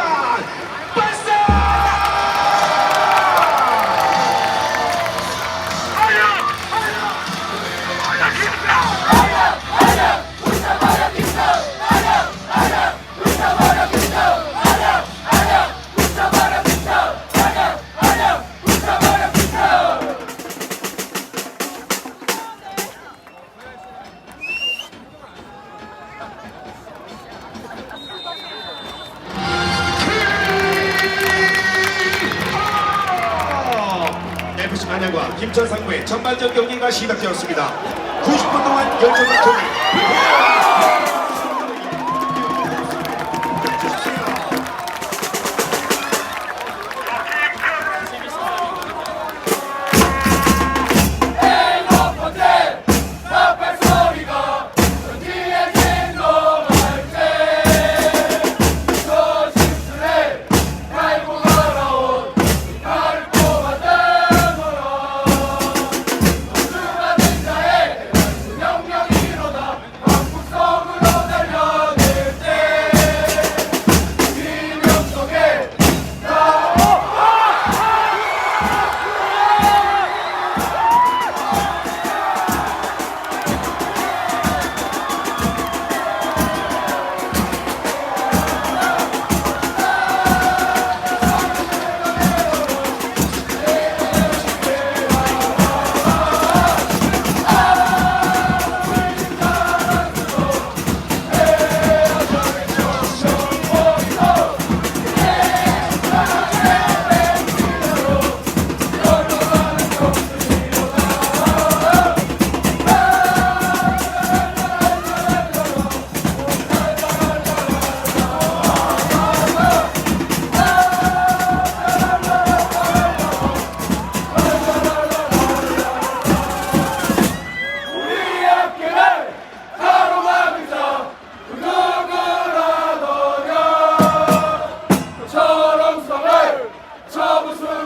Come on! 안양과 김천 상무의 전반전 경기가 시작되었습니다. 90분 동안 열전을 통해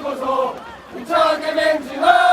넘어서 우차하게 맹진하